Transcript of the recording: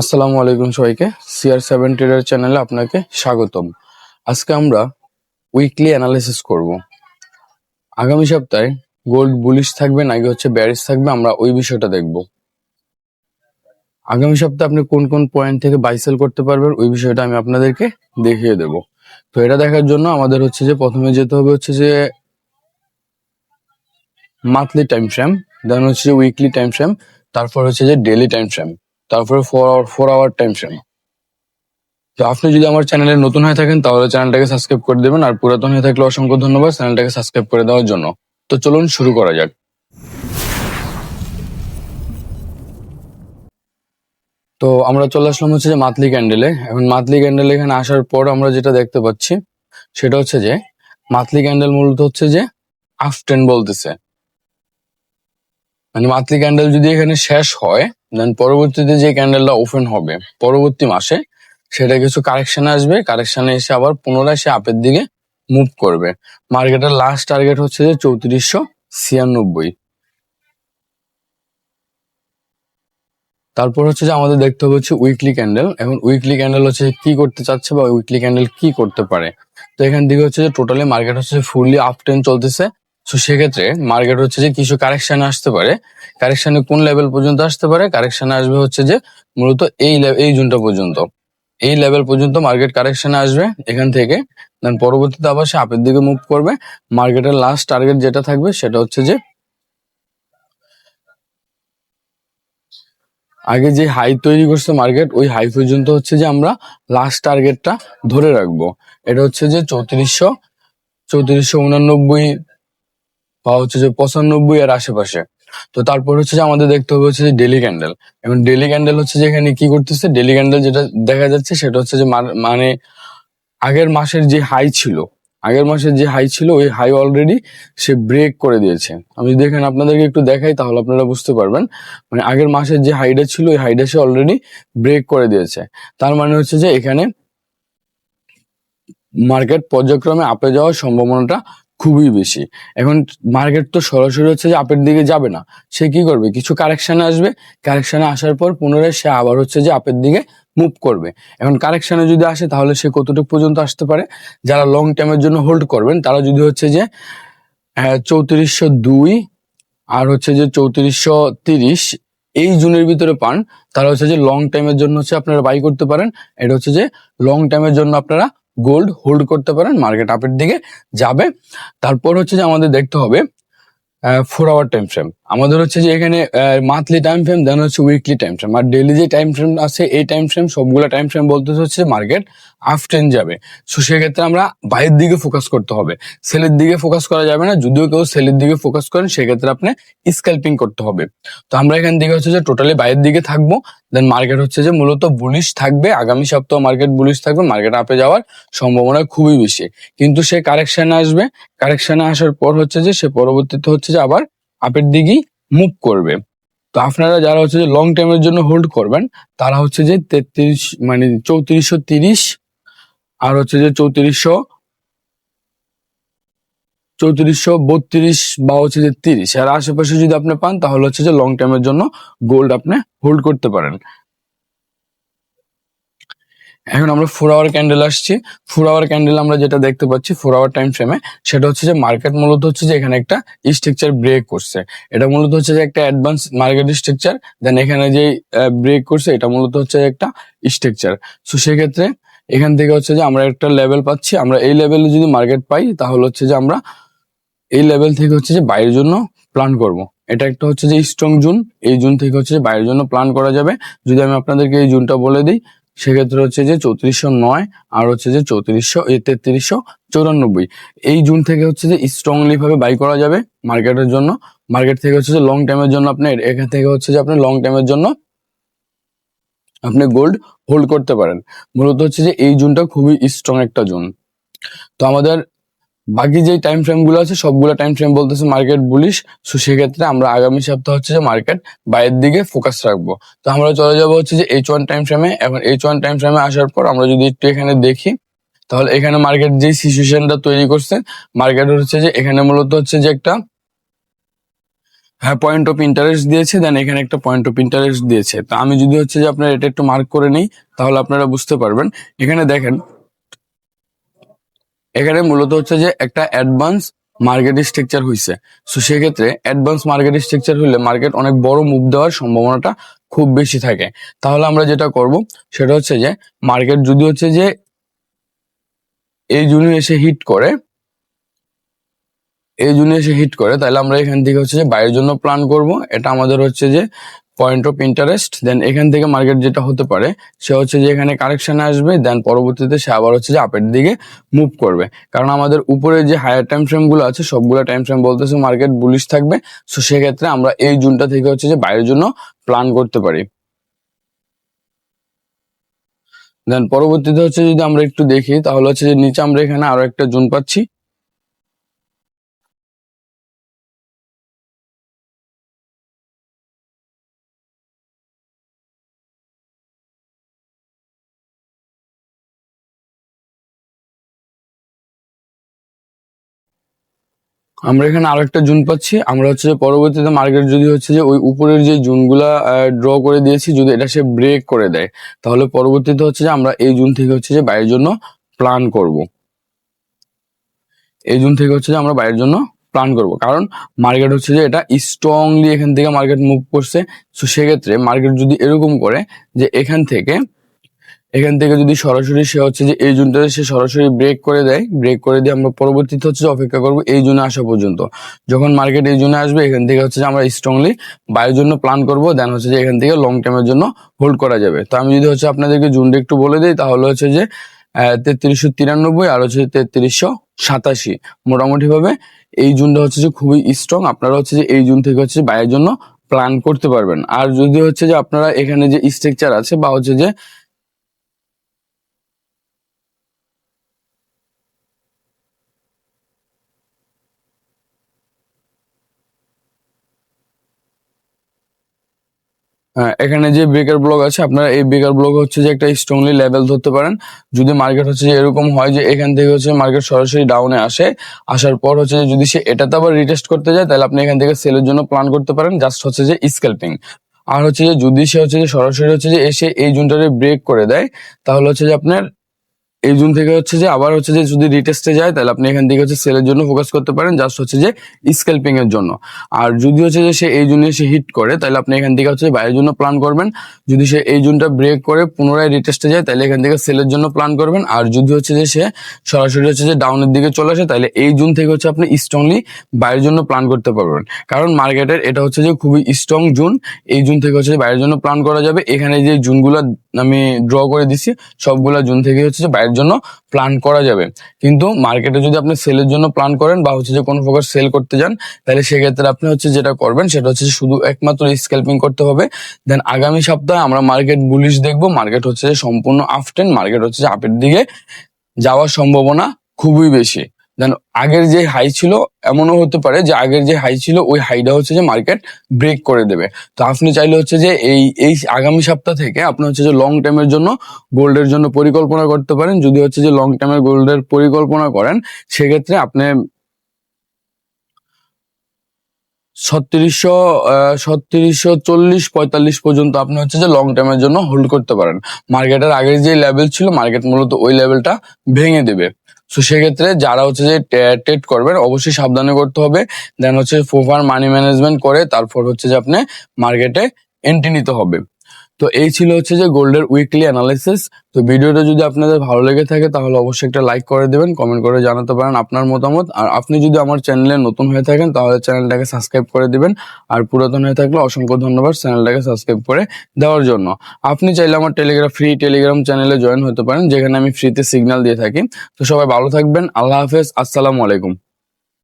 আসসালামু আলাইকুম সবাইকে। সিআর সেভেন ট্রেডার চ্যানেলে আপনাকে স্বাগতম। আজকে আমরা উইকলি অ্যানালিসিস করব। আগামী সপ্তাহে গোল্ড বুলিশ থাকবে নাকি হচ্ছে ব্যারিস থাকবে, আমরা ওই বিষয়টা দেখব। আগামী সপ্তাহে আপনি কোন কোন পয়েন্ট থেকে বাইসেল করতে পারবেন, ওই বিষয়টা আমি আপনাদেরকে দেখিয়ে দেব। তো এটা দেখার জন্য আমাদের হচ্ছে যে প্রথমে যেতে হবে হচ্ছে যে মান্থলি টাইম ফ্রেম দেন হচ্ছে যে উইকলি টাইম ফ্রেম তারপর হচ্ছে যে ডেলি টাইম ফ্রেম তারপরে four hour four hour frame তো আপনি যদি আমার চ্যানেলে নতুন হয়ে থাকেন, তাহলে চ্যানেলটাকে সাবস্ক্রাইব করে দেবেন। আর পুরাতন হয়ে থাকলে অসংখ্য ধন্যবাদ চ্যানেলটাকে সাবস্ক্রাইব করে দেওয়ার জন্য। তো চলুন শুরু করা যাক। তো আমরা চলে আসলাম হচ্ছে যে মাতলি ক্যান্ডেলে এখন মাতলি ক্যান্ডেল এখানে আসার পর আমরা যেটা দেখতে পাচ্ছি, সেটা হচ্ছে যে মাতলি ক্যান্ডেল মূলত হচ্ছে যে আফ টেন বলতেছে। মানে মান্থলি ক্যান্ডেল যদি এখানে শেষ হয় দেন পরবর্তীতে যে ক্যান্ডেলটা ওপেন হবে পরবর্তী মাসে, সেটা কিছু কারেকশনে আসবে। কারেকশনে এসে আবার পুনরায় সে আপের দিকে মুভ করবে। মার্কেটের লাস্ট টার্গেট হচ্ছে যে চৌত্রিশশো ছিয়ানব্বই। তারপর হচ্ছে যে আমাদের দেখতে হবে হচ্ছে উইকলি ক্যান্ডেল এখন উইকলি ক্যান্ডেল হচ্ছে কি করতে চাচ্ছে বা উইকলি ক্যান্ডেল কি করতে পারে? তো এখান থেকে হচ্ছে যে টোটালি মার্কেট হচ্ছে ফুললি আপ টেন চলতেছে। তো সেক্ষেত্রে মার্কেট হচ্ছে যে কিছু কারেকশন আসতে পারে। কারেকশনে কোন লেভেল পর্যন্ত আসতে পারে? কারেকশনে আসবে হচ্ছে যে মূলত এই এই জুনটা পর্যন্ত। এই লেভেল পর্যন্ত মার্কেট কারেকশনে আসবে এখান থেকে। দেন পরবর্তীতে আবার সে আপের দিকে মুভ করবে। মার্কেটের লাস্ট টার্গেট যেটা থাকবে সেটা হচ্ছে যে আগে যে হাই তৈরি করছে মার্কেট ওই হাই পর্যন্ত হচ্ছে যে আমরা লাস্ট টার্গেটটা ধরে রাখব। এটা হচ্ছে যে চৌত্রিশশো চৌত্রিশশো উনানব্বই বা হচ্ছে যে পঁচানব্বই এর আশেপাশে। তো তারপর হচ্ছে যে আমাদের দেখতে হবে হচ্ছে যে ডেলি ক্যান্ডেল এবং ডেলি ক্যান্ডেল হচ্ছে যে এখানে কি করতেছে? ডেলি ক্যান্ডেল যেটা দেখা যাচ্ছে সেটা হচ্ছে যে মানে আগের মাসের যে হাই ছিল, আগের মাসের যে হাই ছিল, ওই হাই অলরেডি সে ব্রেক করে দিয়েছে। আমি যদি এখানে আপনাদেরকে একটু দেখাই তাহলে আপনারা বুঝতে পারবেন। মানে আগের মাসের যে হাইটা ছিল, ওই হাইটা সে অলরেডি ব্রেক করে দিয়েছে। তার মানে হচ্ছে যে এখানে মার্কেট পর্যায়ক্রমে আপে যাওয়ার সম্ভাবনাটা খুবই বেশি। এখন মার্কেট তো সরাসরি হচ্ছে যে আপের দিকে যাবে না। সে কি করবে? কিছু কারেকশনে আসবে। কারেকশনে আসার পর পুনরায় সে আবার হচ্ছে যে আপের দিকে মুভ করবে। এখন কারেকশনে যদি আসে তাহলে সে কতটুকু পর্যন্ত আসতে পারে? যারা লং টাইমের জন্য হোল্ড করবেন, তারা যদি হচ্ছে যে চৌত্রিশশো দুই আর হচ্ছে যে চৌত্রিশশো তিরিশ এই জুনের ভিতরে পান তারা হচ্ছে যে লং টাইমের জন্য হচ্ছে আপনারা বাই করতে পারেন। এটা হচ্ছে যে লং টাইমের জন্য আপনারা গোল্ড হোল্ড করতে পারেন, মার্কেট আপের দিকে যাবে। তারপর হচ্ছে যে আমাদের দেখতে হবে ফোর আওয়ার টাইম ফ্রেম আমাদের হচ্ছে যে এখানে মান্থলি টাইম ফ্রেম দেন হচ্ছে উইকলি টাইম ফ্রেম আর ডেলি যে টাইম ফ্রেম আছে, এই টাইম ফ্রেম সবগুলো টাইম ফ্রেম বলতে হচ্ছে মার্কেট আপ টেন যাবে। সো সেক্ষেত্রে আমরা বাইরের দিকে ফোকাস করতে হবে। সেলের দিকে ফোকাস করা যাবে না। যদিও কেউ সেলের দিকে ফোকাস করেন, সেক্ষেত্রে আপনি স্ক্যাল্পিং করতে হবে। তো আমরা এখান থেকে হচ্ছে যে টোটালি বাইরের দিকে থাকব। দেন মার্কেট হচ্ছে যে মূলত বুলিশ থাকবে। আগামী সপ্তাহ মার্কেট বুলিশ থাকবে। মার্কেট আপে যাওয়ার সম্ভাবনা খুবই বেশি। কিন্তু সে কারেকশনে আসবে। কারেকশনে আসার পর হচ্ছে যে সে পরবর্তীতে হচ্ছে যে আবার আপের দিকেই মুভ করবে। তো আপনারা যারা হচ্ছে যে লং টাইমের জন্য হোল্ড করবেন, তারা হচ্ছে যে তেত্রিশ মানে চৌত্রিশশো তিরিশ আর হচ্ছে যে চৌত্রিশশো চৌত্রিশশো বত্রিশ বা হচ্ছে যে তিরিশ। আর আশেপাশে যদি আপনি পান, তাহলে হচ্ছে যে লং টাইমের জন্য গোল্ড আপনি হোল্ড করতে পারেন। এখন আমরা ফোর আওয়ার ক্যান্ডেল আসছি। ফোর আওয়ার ক্যান্ডেল আমরা যেটা দেখতে পাচ্ছি ফোর আওয়ার টাইম ফ্রেমে সেটা হচ্ছে যে মার্কেট মূলত হচ্ছে যে এখানে একটা স্ট্রাকচার ব্রেক করছে। এটা মূলত হচ্ছে যে একটা অ্যাডভান্স মার্কেট স্ট্রাকচার দেন এখানে যে ব্রেক করছে, এটা মূলত হচ্ছে একটা স্ট্রাকচার সো সেক্ষেত্রে এখান থেকে হচ্ছে যে আমরা একটা লেভেল পাচ্ছি। আমরা এই লেভেলে যদি মার্কেট পাই, তাহলে হচ্ছে যে আমরা এই লেভেল থেকে হচ্ছে যে বাইরের জন্য প্ল্যান করব। এটা একটা হচ্ছে যে স্ট্রং জুন, এই জুন থেকে হচ্ছে যে বাইরের জন্য প্ল্যান করা যাবে। যদি আমি আপনাদেরকে এই জুনটা বলে দিই সেক্ষেত্রে হচ্ছে যে চৌত্রিশশো নয় আর হচ্ছে যে চৌত্রিশশো তেত্রিশশো চৌরানব্বই। এই জুন থেকে হচ্ছে যে স্ট্রংলি ভাবে বাই করা যাবে মার্কেটের জন্য। মার্কেট থেকে হচ্ছে যে লং টাইমের জন্য আপনি এখান থেকে হচ্ছে যে আপনি লং টাইমের জন্য আপনি গোল্ড হোল্ড করতে পারেন। মূলত হচ্ছে যে এই জুনটা খুবই স্ট্রং একটা জুন। তো আমাদের বাকি যে টাইম ফ্রেমগুলো আছে, সবগুলো টাইম ফ্রেম বলতেছে মার্কেট বুলিশ সো সেক্ষেত্রে আমরা আগামী সপ্তাহ হচ্ছে যে মার্কেট বাইরের দিকে ফোকাস রাখব। তো আমরা চলে যাব হচ্ছে যে এইচ ওয়ান টাইম ফ্রেমে এখন এইচ ওয়ান টাইম ফ্রেমে আসার পর আমরা যদি একটু এখানে দেখি, তাহলে এখানে মার্কেট যে সিচুয়েশনটা তৈরি করছে মার্কেট হচ্ছে যে এখানে মূলত হচ্ছে যে একটা হ্যাঁ পয়েন্ট অফ ইন্টারেস্ট দিয়েছে দেন এখানে একটা পয়েন্ট অফ ইন্টারেস্ট দিয়েছে। তো আমি যদি হচ্ছে যে আপনার এটা একটু মার্ক করে নিই, তাহলে আপনারা বুঝতে পারবেন। এখানে দেখেন এখানে মূলত হচ্ছে যে একটা অ্যাডভান্স মার্কেট স্ট্রাকচার হয়েছে সো সেক্ষেত্রে অ্যাডভান্স মার্কেট স্ট্রাকচার হলে মার্কেট অনেক বড় মুভ দেওয়ার সম্ভাবনাটা খুব বেশি থাকে। তাহলে আমরা যেটা করব, সেটা হচ্ছে যে মার্কেট যদি হচ্ছে যে এই জুনে এসে হিট করে, এই জন্য এসে হিট করে, তাহলে আমরা এখান থেকে হচ্ছে যে বাইরের জন্য প্ল্যান করব। এটা আমাদের হচ্ছে যে পয়েন্ট অফ ইন্টারেস্ট দেন এখান থেকে মার্কেট যেটা হতে পারে, সে হচ্ছে যে এখানে কারেকশনে আসবে দেন পরবর্তীতে সে আবার হচ্ছে যে আপের দিকে মুভ করবে। কারণ আমাদের উপরে যে হায়ার টাইম ফ্রেমগুলো আছে, সবগুলো টাইম ফ্রেম বলতেছে মার্কেট বুলিশ থাকবে। সো সেক্ষেত্রে আমরা এই জুনটা থেকে হচ্ছে যে বাইরের জন্য প্ল্যান করতে পারি। দেন পরবর্তীতে হচ্ছে যদি আমরা একটু দেখি, তাহলে হচ্ছে যে নিচে আমরা এখানে আরও একটা জুন পাচ্ছি। আমরা এখানে আরও একটা জুন পাচ্ছি। আমরা হচ্ছে পরবর্তীতে মার্কেট যদি হচ্ছে যে ওই উপরের যে জুনগুলা ড্র করে দিয়েছি, যদি এটা সে ব্রেক করে দেয়, তাহলে পরবর্তীতে হচ্ছে যে আমরা এই জুন থেকে হচ্ছে যে বাইরের জন্য প্ল্যান করব। এই জুন থেকে হচ্ছে যে আমরা বাইরের জন্য প্ল্যান করব। কারণ মার্কেট হচ্ছে যে এটা স্ট্রংলি এখান থেকে মার্কেট মুভ করছে। তো সেক্ষেত্রে মার্কেট যদি এরকম করে যে এখান থেকে এখান থেকে যদি সরাসরি সে হচ্ছে যে এই জুনটাতে সে সরাসরি ব্রেক করে দেয় ব্রেক করে দিয়ে আমরা পরবর্তীতে হচ্ছে যে অপেক্ষা করব এই জুনে আসা পর্যন্ত। যখন মার্কেট এই জুনে আসবে, এখান থেকে হচ্ছে যে আমরা স্ট্রংলি বায়ের জন্য প্ল্যান করব দেন হচ্ছে যে এখান থেকে লং টার্মের জন্য হোল্ড করা যাবে। তো আমি যদি হচ্ছে আপনাদেরকে জুনটা একটু বলে দিই, তাহলে হচ্ছে যে তেত্রিশশো তিরানব্বই আর হচ্ছে তেত্রিশশো সাতাশি। মোটামুটিভাবে এই জুনটা হচ্ছে যে খুবই স্ট্রং আপনারা হচ্ছে যে এই জুন থেকে হচ্ছে বায়ের জন্য প্ল্যান করতে পারবেন। আর যদি হচ্ছে যে আপনারা এখানে যে স্ট্রাকচার আছে বা হচ্ছে যে এখানে যে ব্রেকার ব্লক আছে, আপনারা এই ব্রেকার ব্লক হচ্ছে যে একটা স্ট্রংলি লেভেল ধরতে পারেন। যদি মার্কেট হচ্ছে যে এরকম হয় যে এখান থেকে হচ্ছে মার্কেট সরাসরি ডাউনে আসে, আসার পর হচ্ছে যে যদি সে এটাতে আবার রিটেস্ট করতে যায়, তাহলে আপনি এখান থেকে সেলের জন্য প্ল্যান করতে পারেন জাস্ট হচ্ছে যে স্কেলপিং আর হচ্ছে যে যদি সে হচ্ছে যে সরাসরি হচ্ছে যে এসে এই জুনটারে ব্রেক করে দেয়, তাহলে হচ্ছে যে আপনার এই জুন থেকে হচ্ছে যে আবার হচ্ছে যে যদি রিটেস্টে যায় তাহলে আপনি এখান থেকে হচ্ছে সেলের জন্য ফোকাস করতে পারেন জাস্ট হচ্ছে যে স্কেলপিং এর জন্য আর যদি হচ্ছে যে সে এই জুনে সে হিট করে তাহলে আপনি এখান থেকে হচ্ছে বাইরের জন্য প্ল্যান করবেন যদি সে এই জুনটা ব্রেক করে পুনরায় রিটেস্টে যায় তাহলে এখান থেকে সেলের জন্য প্ল্যান করবেন আর যদি হচ্ছে যে সে সরাসরি হচ্ছে যে ডাউনের দিকে চলে আসে তাহলে এই জুন থেকে হচ্ছে আপনি স্ট্রংলি বাইরের জন্য প্ল্যান করতে পারবেন কারণ মার্কেটের এটা হচ্ছে যে খুবই স্ট্রং জুন এই জুন থেকে হচ্ছে বাইরের জন্য প্ল্যান করা যাবে এখানে যে জুনগুলো আমি ড্র করে দিছি সবগুলা জুন থেকে হচ্ছে যে বাইরের জন্য প্ল্যান করা যাবে। কিন্তু মার্কেটে যদি আপনি সেলের জন্য প্ল্যান করেন বা হচ্ছে যে কোনো প্রকার সেল করতে যান, তাহলে সেক্ষেত্রে আপনি হচ্ছে যেটা করবেন সেটা হচ্ছে শুধু একমাত্র স্ক্যাল্পিং করতে হবে। দেন আগামী সপ্তাহে আমরা মার্কেট বুলিশ দেখব মার্কেট হচ্ছে যে সম্পূর্ণ আফটেন মার্কেট হচ্ছে যে আপের দিকে যাওয়ার সম্ভাবনা খুবই বেশি। দেন আগের যে হাই ছিল, এমনও হতে পারে যে আগের যে হাই ছিল, ওই হাইটা হচ্ছে যে মার্কেট ব্রেক করে দেবে। তো আপনি চাইলে হচ্ছে যে এই এই আগামী সপ্তাহ থেকে আপনি হচ্ছে যে লং টাইমের জন্য গোল্ডের জন্য পরিকল্পনা করতে পারেন। যদি হচ্ছে যে লং টাইমের গোল্ডের পরিকল্পনা করেন, সেক্ষেত্রে আপনি ছত্রিশশো ছত্রিশশো চল্লিশ, পঁয়তাল্লিশ পর্যন্ত আপনি হচ্ছে যে লং টাইমের জন্য হোল্ড করতে পারেন। মার্কেটের আগের যে লেভেল ছিল মার্কেট মূলত ওই লেভেলটা ভেঙে দেবে। তো সেক্ষেত্রে যারা হচ্ছে যে ট্রেড করবেন, অবশ্যই সাবধানে করতে হবে। দেন হচ্ছে ফোফার মানি ম্যানেজমেন্ট করে, তারপর হচ্ছে যে আপনি মার্কেটে এন্ট্রি নিতে হবে। তো এই ছিল হচ্ছে যে গোল্ডের উইকলি অ্যানালাইসিস তো ভিডিওটা যদি আপনাদের ভালো লেগে থাকে, তাহলে অবশ্যই একটা লাইক করে দেবেন কমেন্ট করে জানাতে পারেন আপনার মতামত। আর আপনি যদি আমার চ্যানেলে নতুন হয়ে থাকেন, তাহলে চ্যানেলটাকে সাবস্ক্রাইব করে দিবেন। আর পুরাতন হয়ে থাকলে অসংখ্য ধন্যবাদ চ্যানেলটাকে সাবস্ক্রাইব করে দেওয়ার জন্য। আপনি চাইলে আমার টেলিগ্রাম ফ্রি টেলিগ্রাম চ্যানেলে জয়েন হতে পারেন, যেখানে আমি ফ্রিতে সিগন্যাল দিয়ে থাকি। তো সবাই ভালো থাকবেন, আল্লাহ হাফেজ, আসসালামু আলাইকুম।